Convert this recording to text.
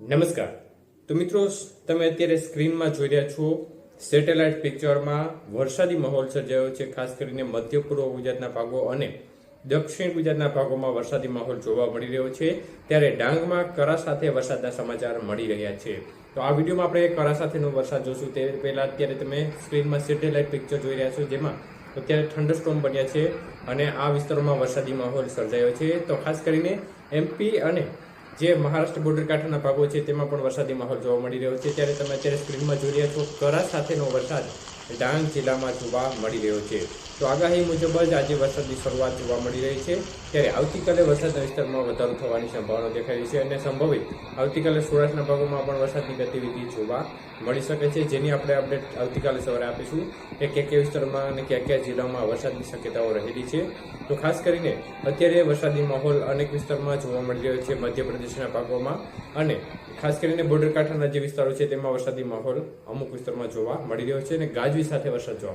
નમસ્કાર. તો મિત્રો, તમે અત્યારે સ્ક્રીનમાં જોઈ રહ્યા છો સેટેલાઇટ પિક્ચરમાં વરસાદી માહોલ સર્જાયો છે, ખાસ કરીને મધ્ય પૂર્વ ગુજરાતના ભાગો અને દક્ષિણ ગુજરાતના ભાગોમાં વરસાદી માહોલ જોવા મળી રહ્યો છે. ત્યારે ડાંગમાં કરા સાથે વરસાદના સમાચાર મળી રહ્યા છે. તો આ વિડીયોમાં આપણે કરા સાથેનો વરસાદ જોશું. તે પહેલાં અત્યારે તમે સ્ક્રીનમાં સેટેલાઇટ પિક્ચર જોઈ રહ્યા છો, જેમાં અત્યારે થંડરસ્ટોમ બન્યા છે અને આ વિસ્તારોમાં વરસાદી માહોલ સર્જાયો છે. તો ખાસ કરીને એમપી અને જે મહારાષ્ટ્ર બોર્ડર કાંઠાના ભાગો છે તેમાં પણ વરસાદી માહોલ જોવા મળી રહ્યો છે. ત્યારે તમે અત્યારે સ્ક્રીનમાં જોઈ રહ્યા છો, કરા સાથેનો વરસાદ ડાંગ જિલ્લામાં જોવા મળી રહ્યો છે. તો આગાહી મુજબ જ આજે વરસાદની શરૂઆત જોવા મળી રહી છે. ત્યારે આવતીકાલે વરસાદના વિસ્તારમાં વધારો થવાની સંભાવના દેખાઈ રહી છે અને સંભવિત આવતીકાલે સૌરાષ્ટ્રના ભાગોમાં પણ વરસાદની ગતિવિધિ જોવા મળી શકે છે. જેની આપણે અપડેટ આવતીકાલે સવારે આપીશું કે કયા કયા વિસ્તારમાં અને કયા કયા જિલ્લામાં વરસાદની શક્યતાઓ રહેલી છે. તો ખાસ કરીને અત્યારે વરસાદી માહોલ અનેક વિસ્તારમાં જોવા મળી રહ્યો છે. મધ્યપ્રદેશના ભાગોમાં અને ખાસ કરીને બોર્ડર કાંઠાના જે વિસ્તારો છે, તેમાં વરસાદી માહોલ અમુક વિસ્તારમાં જોવા મળી રહ્યો છે અને ગાજવી સાથે વરસાદ જોવા મળે